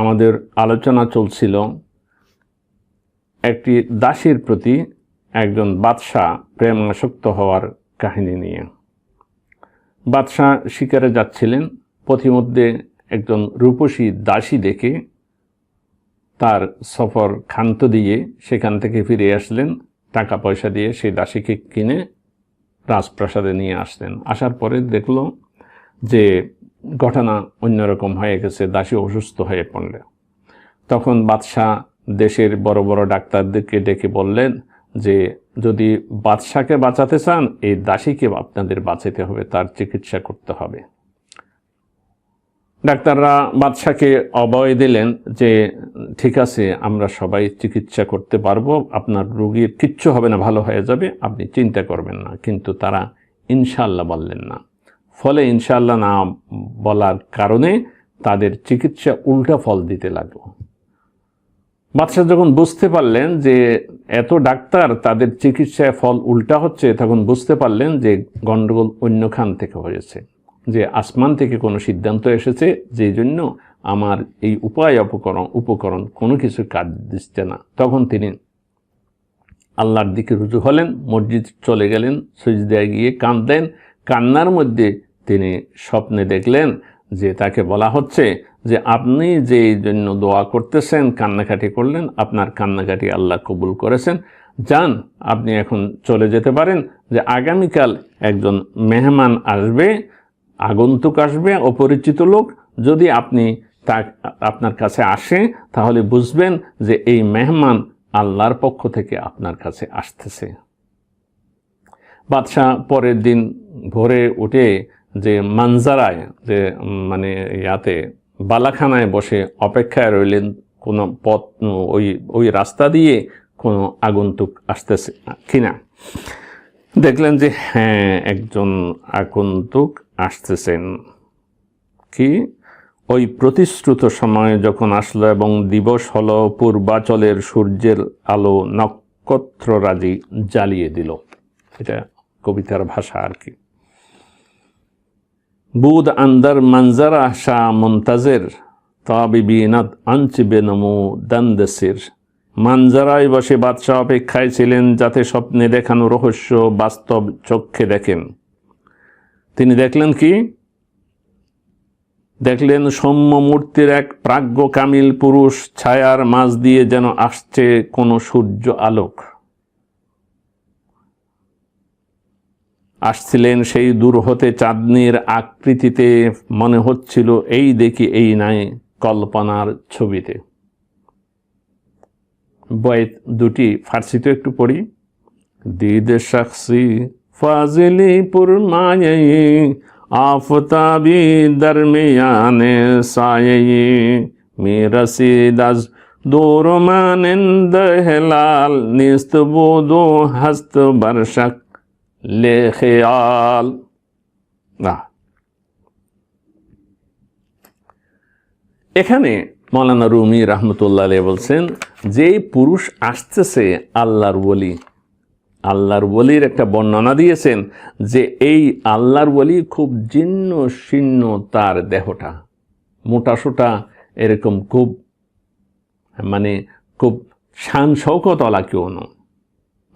আমাদের আলোচনা চলছিল একটি দাসীর প্রতি একজন বাদশাহ প্রেমাসক্ত হওয়ার কাহিনী নিয়ে। বাদশাহ শিকারে যাচ্ছিলেন, পথিমধ্যে একজন রূপসী দাসী দেখে তার সফর ক্ষান্ত দিয়ে সেখান থেকে ফিরে আসলেন। টাকা পয়সা দিয়ে সেই দাসীকে কিনে রাজপ্রাসাদে নিয়ে আসলেন। আসার পরে দেখল যে ঘটনা অন্যরকম হয়ে গেছে, দাসী অসুস্থ হয়ে পড়লে তখন বাদশাহ দেশের বড় বড় ডাক্তারদেরকে ডেকে বললেন যে, যদি বাদশাকে বাঁচাতে চান, এই দাসীকে আপনাদের বাঁচাতে হবে, তার চিকিৎসা করতে হবে। ডাক্তাররা বাদশাকে অবয় দিলেন যে, ঠিক আছে, আমরা সবাই চিকিৎসা করতে পারব, আপনার রোগীর কিচ্ছু হবে না, ভালো হয়ে যাবে, আপনি চিন্তা করবেন না। কিন্তু তারা ইনশাল্লাহ বললেন না। ফলে ইনশাল্লাহ না বলার কারণে তাদের চিকিৎসা উল্টা ফল দিতে লাগল। বাদশাহ যখন বুঝতে পারলেন যে এত ডাক্তার তাদের চিকিৎসায় ফল উল্টা হচ্ছে, তখন বুঝতে পারলেন যে গণ্ডগোল অন্য খান থেকে হয়েছে, যে আসমান থেকে কোনো সিদ্ধান্ত এসেছে, যে জন্য আমার এই উপায় অপকরণ, উপকরণ কোনো কিছু কাজ দিচ্ছে না। তখন তিনি আল্লাহর দিকে রুজু হলেন, মসজিদ চলে গেলেন, সুজদায় গিয়ে কাঁদলেন। কান্নার মধ্যে তিনি স্বপ্নে দেখলেন যে তাকে বলা হচ্ছে যে আপনি যেই জন্য দোয়া করতেছেন, কান্নাকাটি করলেন, আপনার কান্নাকাটি আল্লাহ কবুল করেছেন। যান, আপনি এখন চলে যেতে পারেন যে আগামীকাল একজন মেহমান আসবে, আগন্তুক আসবে, অপরিচিত লোক। যদি আপনি তা, আপনার কাছে আসে, তাহলে বুঝবেন যে এই মেহমান আল্লাহর পক্ষ থেকে আপনার কাছে আসতেছে। বাদশাহ পরের দিন ভোরে উঠে যে মানজারায়, যে মানে ইয়াতে বালাখানায় বসে অপেক্ষায় রইলেন কোনো পথ, ওই ওই রাস্তা দিয়ে কোনো আগন্তুক আসতেছে কিনা। দেখলেন যে হ্যাঁ একজন আগন্তুক আসতেছেন। কি? ওই প্রতিশ্রুত সময়ে যখন আসলো এবং দিবস হলো, পূর্বাচলের সূর্যের আলো নক্ষত্ররাজি জ্বালিয়ে দিল। এটা কবিতার ভাষা আর কি। বুদ আন্দার মঞ্জারা শাহ মন্তাজের তাবিবিনাত আঞ্চিবে নমু দান্দেসির মানজারায় বসে বাদশাহ অপেক্ষায় ছিলেন যাতে স্বপ্নে দেখানো রহস্য বাস্তব চক্ষে দেখেন। তিনি দেখলেন কি? দেখলেন সৌম্য মূর্তির এক প্রাজ্ঞ কামিল পুরুষ ছায়ার মাঝ দিয়ে যেন আসছে কোনো সূর্য আলোক। আসছিলেন সেই দূর হতে চাঁদনির আকৃতিতে। মনে হচ্ছিল এই দেখি এই নাই কল্পনার ছবিতে। বয়েত দুটি ফার্সিতে একটু পড়ি। দিদ শখসি ফাজিলি পুরমায়ে আফতাবি দরমিয়ানে সায়ে মিরসিদ আজ দূর মানিন্দ হেলাল, নিস্ত বুদু হস্ত বর্ষক লে খেয়াল না। এখানে মৌলানা রুমি রহমতুল্লাহ বলছেন যে পুরুষ আসতেছে আল্লাহর বলি আল্লাহর বলির একটা বর্ণনা দিয়েছেন যে এই আল্লাহর বলি খুব জীর্ণ শীর্ণ তার দেহটা। মোটাসোটা এরকম খুব মানে খুব শান শৌকতলা কেউ নয়।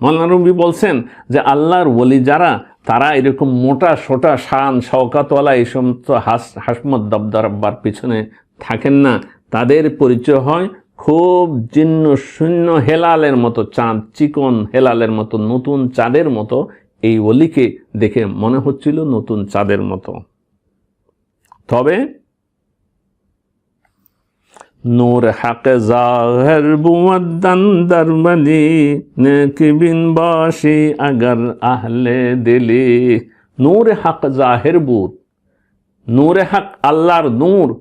মৌলানা বলছেন যে আল্লাহর বলি যারা, তারা এরকম মোটা, সোটা, শান, শওকাতওয়ালা এই সমস্ত হাস, হাসমত দবদরব্বার পিছনে থাকেন না। তাদের পরিচয় হয় খুব জীর্ণ, শূন্য হেলালের মতো চাঁদ, চিকন হেলালের মতো, নতুন চাঁদের মতো এই অলিকে দেখে মনে হচ্ছিল নতুন চাঁদের মতো। তবে নূর হাক জাহের বুয়াদ্দান দরবলি নেকিবিন বাসি আগার আহলে দিলি। নূর হাক জাহের বুত। নূরে হাক আল্লাহর নূর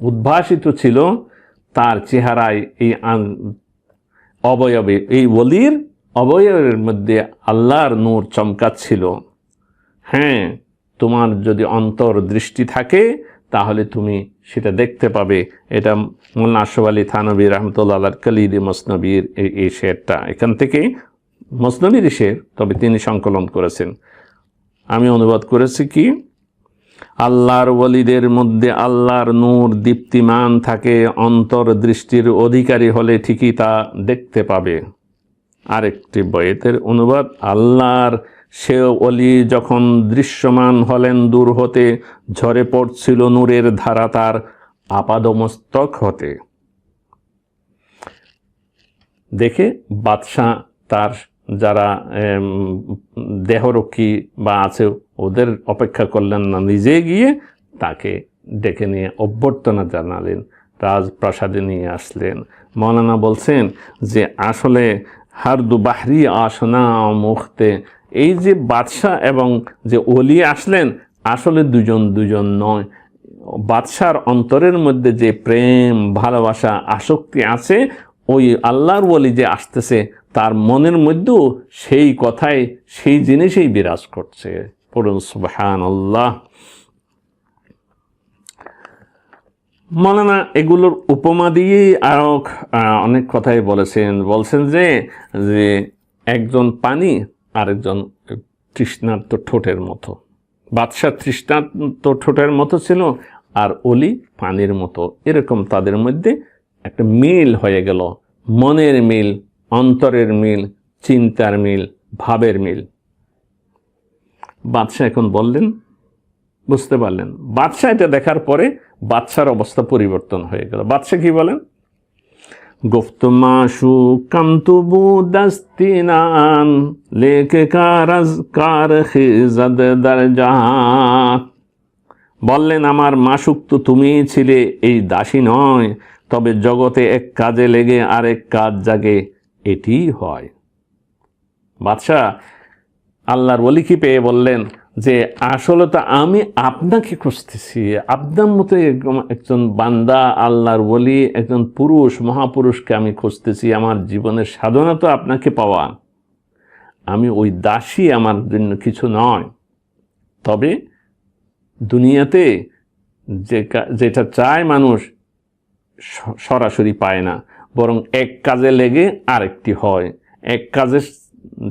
উদ্ভাসিত ছিল তার চেহারায় এই অবয়বে, এই বলির অবয়বের মধ্যে আল্লাহর নূর চমকাচ্ছিল। হ্যাঁ তোমার যদি অন্তর দৃষ্টি থাকে তাহলে তুমি সেটা দেখতে পাবে। এটা মোল্লা আলী থানবী রহমতুল্লাহ কালিদি মসনবীর এই শেরটা। এখান থেকে মসনবীর শের, তবে তিনি সংকলন করেছেন। আমি অনুবাদ করেছি কি? আল্লাহর ওলিদের মধ্যে আল্লাহর নূর দীপ্তিমান থাকে অন্তর্দৃষ্টির অধিকারী হলে ঠিকই তা দেখতে পাবে। আরেকটি বয়েতের অনুবাদ, আল্লাহর সে অলি যখন দৃশ্যমান হলেন দূর হতে, ঝরে পড়ছিল নূরের ধারা তার আপাদমস্তক হতে। দেখে বাদশাহ তার যারা দেহরক্ষী বা আছে, ওদের অপেক্ষা করলেন না। নিজে গিয়ে তাকে ডেকে নিয়ে অভ্যর্থনা জানালেন, রাজপ্রাসাদে নিয়ে আসলেন। মৌলানা বলছেন যে, আসলে হারদু বাহরি আসনা মুখতে এই যে বাদশাহ এবং যে অলি আসলেন, আসলে দুজন দুজন নয়। বাদশার অন্তরের মধ্যে যে প্রেম, ভালোবাসা, আসক্তি আছে, ওই আল্লাহর বলি যে আসতেছে, তার মনের মধ্যেও সেই কথাই, সেই জিনিসেই বিরাজ করছে। পড়ুন সুবহান আল্লাহ মৌলানা, এগুলোর উপমা দিয়েই আরও অনেক কথাই বলেছেন। বলছেন যে যে একজন পানি আরেকজন তৃষ্ণার্ত ঠোঁটের মতো। বাদশাহ তৃষ্ণার্ত ঠোঁটের মতো ছিল আর অলি পানির মতো। এরকম তাদের মধ্যে একটা মিল হয়ে গেল। মনের মিল, অন্তরের মিল, চিন্তার মিল, ভাবের মিল। বাদশাহ এখন বললেন, বুঝতে পারলেন। বাদশাহ এটা দেখার পরে বাদশার অবস্থা পরিবর্তন হয়ে গেল। বাদশাহ কি বলেন? গুফতমাশু কামতুবু দাস্তিনান লেকে কারাজ কার দরজাত বললেন, আমার মাসুক তো তুমিই ছিলে, এই দাসী নয়, তবে জগতে এক কাজে লেগে আরেক কাজ জাগে এটি হয়। বাদশাহ আল্লাহর ওলিকে পেয়ে বললেন যে আসলে তো আমি আপনাকে খুঁজতেছি। আপনার মতো একজন বান্দা, আল্লাহর বলি একজন পুরুষ, মহাপুরুষকে আমি খুঁজতেছি। আমার জীবনের সাধনা তো আপনাকে পাওয়া। আমি ওই দাসী আমার জন্য কিছু নয়। তবে দুনিয়াতে যে যেটা চায় মানুষ সরাসরি পায় না। বরং এক কাজে লেগে আরেকটি হয়। এক কাজের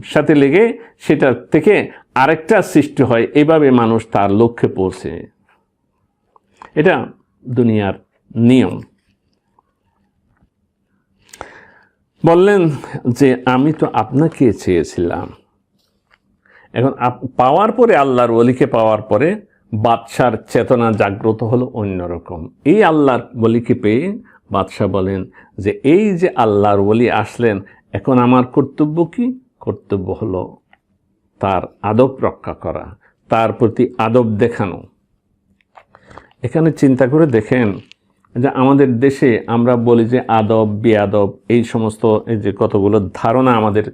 সাথে লেগে সেটা থেকে আরেকটা সৃষ্টি হয়, এভাবে মানুষ তার লক্ষ্যে পৌঁছে। এটা দুনিয়ার নিয়ম। বললেন যে, আমি তো আপনাকে চেয়েছিলাম। এখন পাওয়ার পরে আল্লাহর ওলিকে পাওয়ার পরে বাদশার চেতনা জাগ্রত হলো অন্যরকম। এই আল্লাহর বলিকে পেয়ে বাদশাহ বলেন যে, এই যে আল্লাহর ওলি আসলেন, এখন আমার কর্তব্য কি? কর্তব্য হলো তার আদব রক্ষা করা, তার প্রতি আদব দেখানো। এখানে চিন্তা করে দেখেন যে আমাদের দেশে আমরা বলি যে আদব, বেয়াদব এই সমস্ত যে কতগুলো ধারণা আমাদের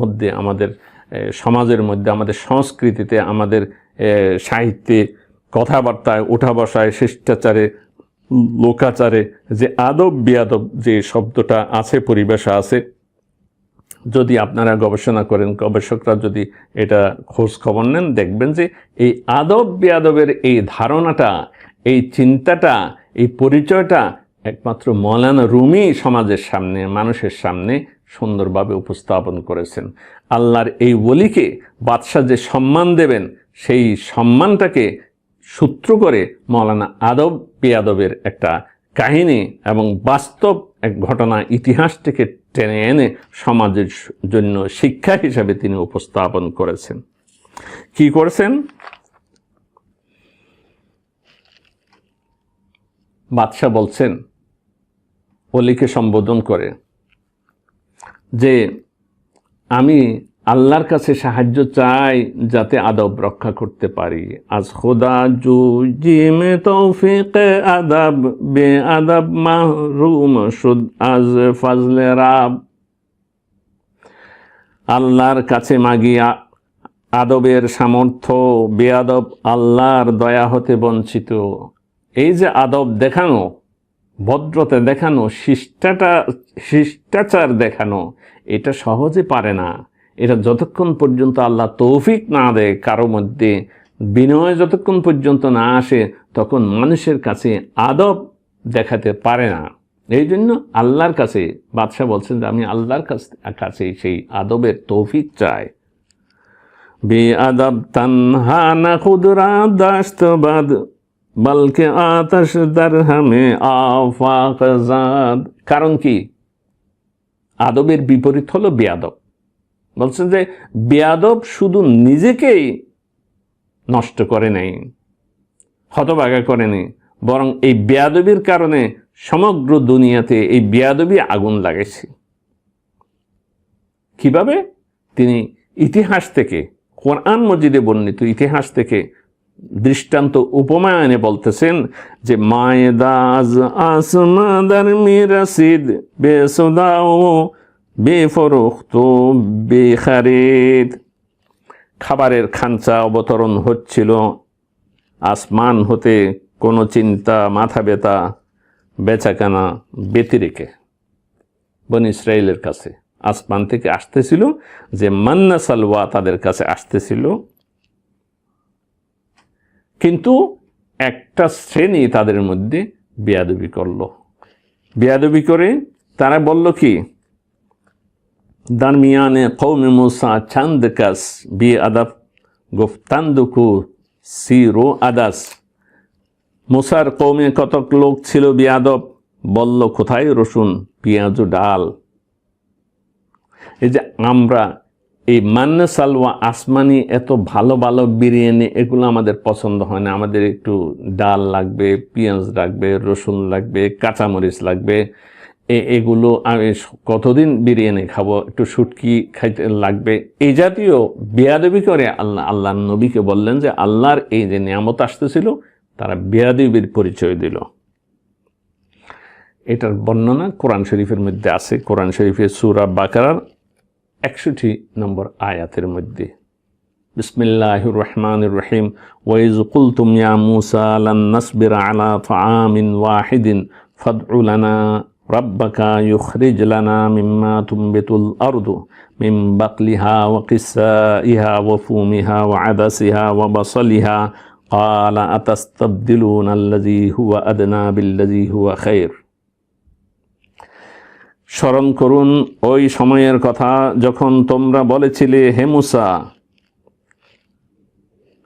মধ্যে আমাদের সমাজের মধ্যে, আমাদের সংস্কৃতিতে, আমাদের সাহিত্যে, কথাবার্তায় ওঠা বসায় শিষ্টাচারে, লোকাচারে যে আদব, বেয়াদব যে শব্দটা আছে, পরিবেশে আছে যদি আপনারা গবেষণা করেন, গবেষকরা যদি এটা খোঁজ খবর নেন, দেখবেন যে এই আদব বেয়াদবের এই ধারণাটা, এই চিন্তাটা, এই পরিচয়টা একমাত্র মৌলানা রুমি সমাজের সামনে, মানুষের সামনে সুন্দরভাবে উপস্থাপন করেছেন। আল্লাহর এই বলিকে বাদশাহ যে সম্মান দেবেন, সেই সম্মানটাকে সূত্র করে মৌলানা আদব বেয়াদবের একটা কাহিনী এবং বাস্তব এক ঘটনা, ইতিহাস থেকে টেনে এনে সমাজের জন্য শিক্ষা হিসাবে তিনি উপস্থাপন করেছেন। কি করেছেন? বাদশাহ বলছেন অলিকে সম্বোধন করে যে, আমি আল্লাহর কাছে সাহায্য চাই যাতে আদব রক্ষা করতে পারি। আজ খোদা জু জিমে তৌফিক আদাব বে আদাব মাহরুম সুদ, আজ ফাজলে রাব। আল্লাহর কাছে মাগিয়া আদবের সামর্থ্য, বেআদব আল্লাহর দয়া হতে বঞ্চিত। এই যে আদব দেখানো, ভদ্রতা দেখানো, শিষ্টাটা শিষ্টাচার দেখানো, এটা সহজে পারে না। এটা যতক্ষণ পর্যন্ত আল্লাহ তৌফিক না দেয়, কারও মধ্যে বিনয় যতক্ষণ পর্যন্ত না আসে, তখন মানুষের কাছে আদব দেখাতে পারে না। এই জন্য আল্লাহর কাছে, বাদশাহ বলছেন যে, আমি আল্লাহর কাছ সেই আদবের তৌফিক চাই। বেআদব না খুদরা দাস্তবাদ আফাকাজাদ কারণ কি? আদবের বিপরীত হলো বেয়াদব বলছেন যে বেয়াদব শুধু নিজেকেই নষ্ট করে নাই হতবাগা করেনি বরং এই বেয়াদবির কারণে সমগ্র দুনিয়াতে এই বেয়াদবি আগুন লাগাইছে। কীভাবে? তিনি ইতিহাস থেকে, কোরআন মজিদে বর্ণিত ইতিহাস থেকে দৃষ্টান্ত উপমা এনে বলতেছেন যে, মায়েদাজ আসমাদার মিরাসিদ বেসদাও বেফরুখত, বেখারিদ। খাবারের খাঞ্চা অবতরণ হচ্ছিল। আসমান হতে কোনো চিন্তা, মাথা ব্যথা, বেচাকেনা, ব্যতিরেকে। বন ইসরায়েলের কাছে আসমান থেকে আসতেছিল যে মান্না সালওয়া তাদের কাছে আসতেছিল। কিন্তু একটা শ্রেণি তাদের মধ্যে বেয়াদবি করল। বেয়াদবি করে তারা বলল কি? দারমিয়ানে কৌমে মুসা চান্দ কাস বি আদাব গুফতান্দুকু সিরো আদাস মুসার কৌমে কতক লোক ছিল বিয়াদব বলল কোথায় রসুন পেঁয়াজ ডাল এই যে আমরা এই মান্না সালওয়া আসমানি এত ভালো ভালো বিরিয়ানি এগুলো আমাদের পছন্দ হয় না আমাদের একটু ডাল লাগবে পেঁয়াজ লাগবে রসুন লাগবে কাঁচামরিচ লাগবে এগুলো কতদিন বিরিয়ানি খাব? একটু শুটকি খাইতে লাগবে। এই জাতীয় বেয়াদবি করে আল্লাহ আল্লাহ নবীকে বললেন যে, আল্লাহর এই যে নিয়ামত আসতেছিল, তারা বেয়াদবির পরিচয় দিল। এটার বর্ণনা কোরআন শরীফের মধ্যে আছে। কোরআন শরীফের সুরা বাকারার একষট্টি নম্বর আয়াতের মধ্যে। বিসমিল্লাহ রহমান রহিম। ওয়াইজ মুসা, লান নাসবির আলা তাআমিন ওয়াহিদিন ফাদউ রাব্বাকা ইউখরিজ লানা মিম্মা তুমবিতুল আরদু মিন বাকলিহা ওয়া কিসাইহা ওয়া ফুমিহা ওয়া আদাসিহা ওয়া বাসলিহা قال أتستبدلون الذي هو أدنى بالذي هو خير স্মরণ করুন ওই সময়ের কথা যখন তোমরা বলেছিলে হে মুসা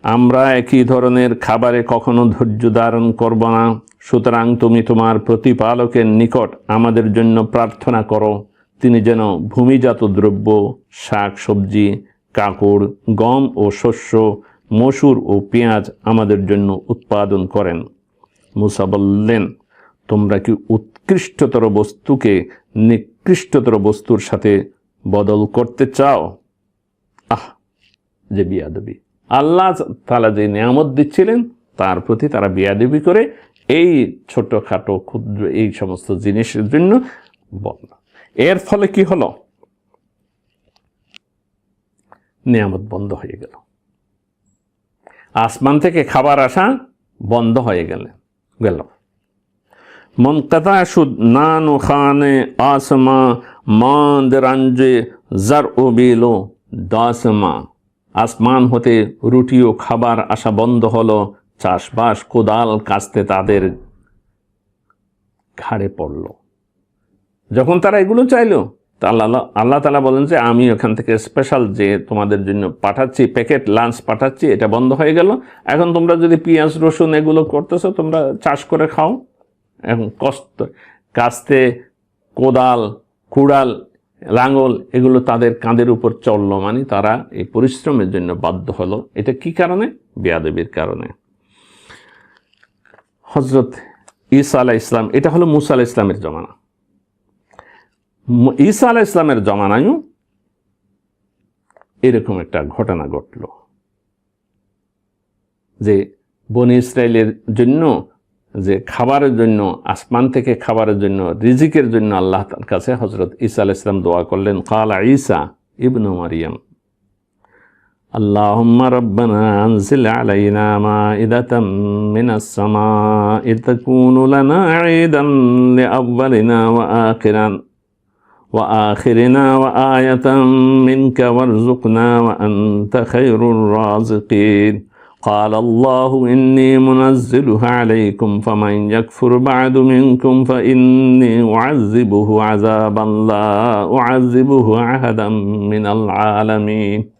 আমরা একই ধরনের খাবারে কখনো ধৈর্য ধারণ করব না সুতরাং তুমি তোমার প্রতিপালকের নিকট আমাদের জন্য প্রার্থনা করো, তিনি যেন ভূমিজাত দ্রব্য, শাক, সবজি, কাকড়, গম ও শস্য, মসুর ও পেঁয়াজ আমাদের জন্য উৎপাদন করেন। মুসা বললেন, তোমরা কি উৎকৃষ্টতর বস্তুকে নিকৃষ্টতর বস্তুর সাথে বদল করতে চাও? আহ, যে বিয়াদবি। আল্লাহ তালা যে নিয়ামত দিচ্ছিলেন, তার প্রতি তারা বিয়াদবি করে এই ছোটখাটো ক্ষুদ্র এই সমস্ত জিনিসের জন্য বন্যা এর ফলে কি হলো? নিয়ামত বন্ধ হয়ে গেল। আসমান থেকে খাবার আসা বন্ধ হয়ে গেল গেল। মনকাতা সুদ নান খানে আসমা মান্দ জার ও দাসমা। আসমান হতে রুটি ও খাবার আসা বন্ধ হলো চাষবাস কোদাল কাস্তে তাদের ঘাড়ে পড়ল। যখন তারা এগুলো চাইলো, তা আল্লাহ আল্লাহ তালা বলেন যে, আমি ওখান থেকে স্পেশাল যে তোমাদের জন্য পাঠাচ্ছি প্যাকেট লাঞ্চ পাঠাচ্ছি, এটা বন্ধ হয়ে গেল। এখন তোমরা যদি পেঁয়াজ, রসুন এগুলো করতেছো, তোমরা চাষ করে খাও। এখন কষ্ট কাস্তে কোদাল, কুড়াল লাঙ্গল এগুলো তাদের কাঁধের উপর চলল। মানে তারা এই পরিশ্রমের জন্য বাধ্য হলো। এটা কি কারণে? বেয়াদবির কারণে। হজরত ঈসা আলাহ ইসলাম এটা হলো মুসা আলাহ ইসলামের জমানা। ঈসা আলাহ ইসলামের জমানায়ও এরকম একটা ঘটনা ঘটল। যে বনি ইসরায়েলের জন্য, যে খাবারের জন্য, আসমান থেকে খাবারের জন্য, রিজিকের জন্য আল্লাহ তার কাছে হজরত ঈসা আলাহ ইসলাম দোয়া করলেন, কালা ঈসা ইবনু মারিয়াম। اللهم ربنا أنزل علينا مائدة من السماء تكون لنا عيدا لأولنا وآخرا وآخرنا وآية منك وارزقنا وأنت خير الرازقين. قال الله إني منزلها عليكم فمن يكفر بعد منكم فإني أعذبه عذابا لا أعذبه أحدا من العالمين.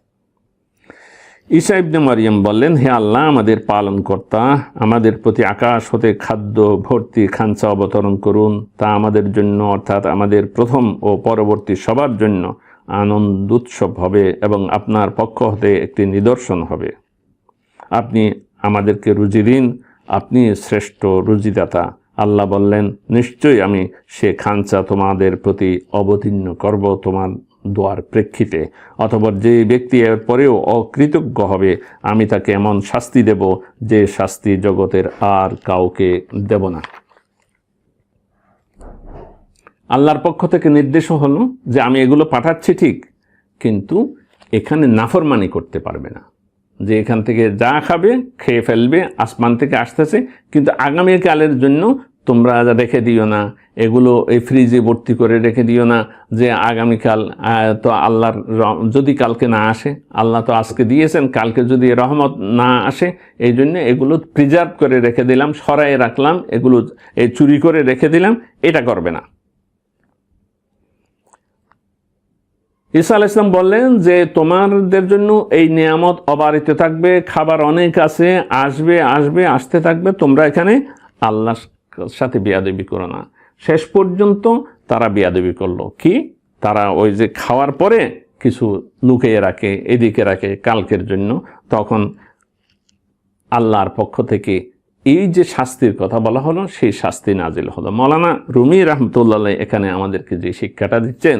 ঈসা ইবনে মারিয়াম বললেন, হে আল্লাহ, আমাদের পালন কর্তা আমাদের প্রতি আকাশ হতে খাদ্য, ভর্তি খাঞ্চা অবতরণ করুন। তা আমাদের জন্য, অর্থাৎ আমাদের প্রথম ও পরবর্তী সবার জন্য আনন্দ উৎসব হবে এবং আপনার পক্ষ হতে একটি নিদর্শন হবে। আপনি আমাদেরকে রুজি দিন, আপনি শ্রেষ্ঠ রুজিদাতা। আল্লাহ বললেন, নিশ্চয়ই আমি সে খাঞ্চা তোমাদের প্রতি অবতীর্ণ করব, তোমার দোয়ার প্রেক্ষিতে, অথবা যে ব্যক্তি এর পরেও অকৃতজ্ঞ হবে, আমি তাকে এমন শাস্তি দেব যে শাস্তি জগতের আর কাউকে দেব না। আল্লাহর পক্ষ থেকে নির্দেশও হলো যে আমি এগুলো পাঠাচ্ছি ঠিক, কিন্তু এখানে নাফরমানি করতে পারবে না। যে এখান থেকে যা খাবে, খেয়ে ফেলবে, আসমান থেকে আসতেছে, কিন্তু আগামীকালের জন্য তোমরা রেখে দিও না, এগুলো এই ফ্রিজে ভর্তি করে রেখে দিও না যে আগামীকাল তো আল্লাহর যদি কালকে না আসে, আল্লাহ তো আজকে দিয়েছেন, কালকে যদি রহমত না আসে, এই জন্য এগুলো প্রিজার্ভ করে রেখে দিলাম সরাই রাখলাম, এগুলো এই চুরি করে রেখে দিলাম, এটা করবে না। ঈসা আল ইসলাম বললেন যে, তোমাদের জন্য এই নিয়ামত অবারিত থাকবে, খাবার অনেক আছে, আসবে আসবে, আসতে থাকবে, তোমরা এখানে আল্লাহর সাথে বিয়াদবি করো না। শেষ পর্যন্ত তারা বিয়াদবি করল। কি? তারা ওই যে খাওয়ার পরে কিছু লুকিয়ে রাখে, এদিকে রাখে কালকের জন্য। তখন আল্লাহর পক্ষ থেকে এই যে শাস্তির কথা বলা হলো, সেই শাস্তি নাজিল হলো। মৌলানা রুমি রহমতুল্লাহ এখানে আমাদেরকে যে শিক্ষাটা দিচ্ছেন,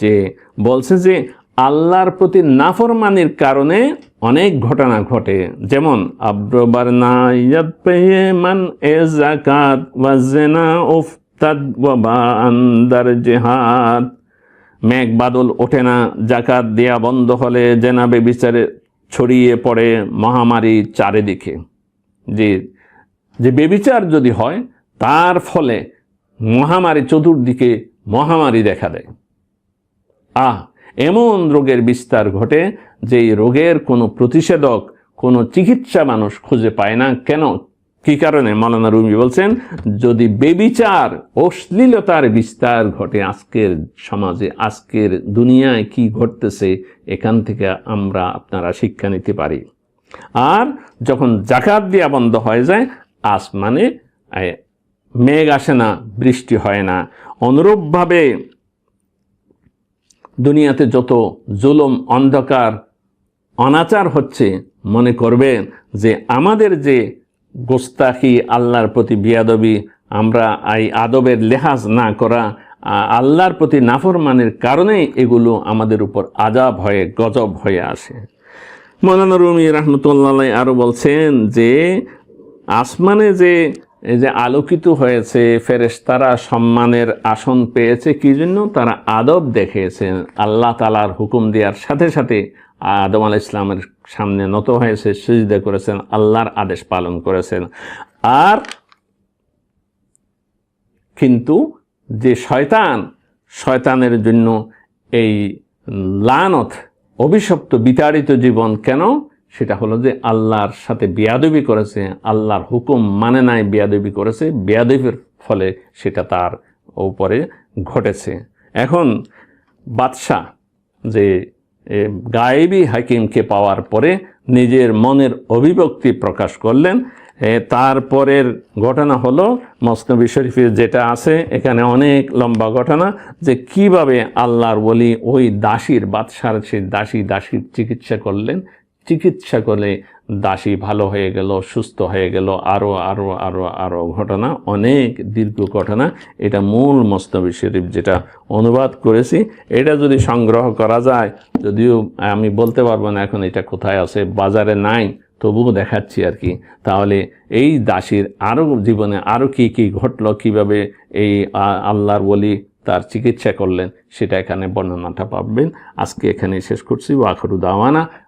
যে বলছে যে আল্লাহর প্রতি নাফরমানির কারণে অনেক ঘটনা ঘটে। যেমন, আব্রবার এ জাকাত আন্দার জেহাদ। মেঘ বাদল ওঠে না জাকাত দেয়া বন্ধ হলে জেনাবে বিচারে ছড়িয়ে পড়ে মহামারী চারিদিকে। যে যে বেবিচার যদি হয়, তার ফলে মহামারী চতুর্দিকে মহামারী দেখা দেয়। আহ এমন রোগের বিস্তার ঘটে যে রোগের কোনো প্রতিষেধক, কোনো চিকিৎসা মানুষ খুঁজে পায় না। কেন? কি কারণে? মৌলানা রুমি বলছেন, যদি বেবিচার, অশ্লীলতার বিস্তার ঘটে আজকের সমাজে, আজকের দুনিয়ায় কি ঘটতেছে, এখান থেকে আমরা আপনারা শিক্ষা নিতে পারি। আর যখন জাকাত দেওয়া বন্ধ হয়ে যায়, আসমানে মেঘ আসে না, বৃষ্টি হয় না। অনুরূপভাবে দুনিয়াতে যত জুলুম, অন্ধকার, অনাচার হচ্ছে, মনে করবেন যে আমাদের যে গোস্তাখি, আল্লাহর প্রতি বিয়াদবি, আমরা এই আদবের লেহাজ না করা আল্লাহর প্রতি নাফরমানের কারণেই এগুলো আমাদের উপর আজাব হয়ে, গজব হয়ে আসে। মৌলানা রুমি রহমতুল্লাহ আরও বলছেন যে, আসমানে যে এই যে আলোকিত হয়েছে, ফেরেশতারা সম্মানের আসন পেয়েছে কি জন্য? তারা আদব দেখিয়েছেন। আল্লাহ তালার হুকুম দেওয়ার সাথে সাথে আদম আল ইসলামের সামনে নত হয়েছে, সিজদা করেছেন, আল্লাহর আদেশ পালন করেছেন। আর কিন্তু যে শয়তান, শয়তানের জন্য এই লানত, অভিশপ্ত, বিতাড়িত জীবন কেন? সেটা হলো যে আল্লাহর সাথে বিয়াদবি করেছে, আল্লাহর হুকুম মানে নাই বিয়াদবি করেছে, বিয়াদবির ফলে সেটা তার উপরে ঘটেছে। এখন বাদশাহ যে গায়েবী হাকিমকে পাওয়ার পরে নিজের মনের অভিব্যক্তি প্রকাশ করলেন তারপরের ঘটনা হলো মসনবী শরীফের যেটা আছে, এখানে অনেক লম্বা ঘটনা যে কীভাবে আল্লাহর বলি ওই দাসীর, বাদশার সেই দাসী দাসীর চিকিৎসা করলেন চিকিৎসা করে দাসী ভালো হয়ে গেল, সুস্থ হয়ে গেল আরও আরও আরও আরও ঘটনা, অনেক দীর্ঘ ঘটনা। এটা মূল মস্তবি শরীফ যেটা অনুবাদ করেছি। এটা যদি সংগ্রহ করা যায়, যদিও আমি বলতে পারব না এখন এটা কোথায় আছে, বাজারে নাই, তবুও দেখাচ্ছি আর কি। তাহলে এই দাসীর আরও জীবনে আরও কি কি ঘটলো, কীভাবে এই আল্লাহর বলি তার চিকিৎসা করলেন, সেটা এখানে বর্ণনাটা পাবেন। আজকে এখানে শেষ করছি। ওয়াখরু দাওয়ানা।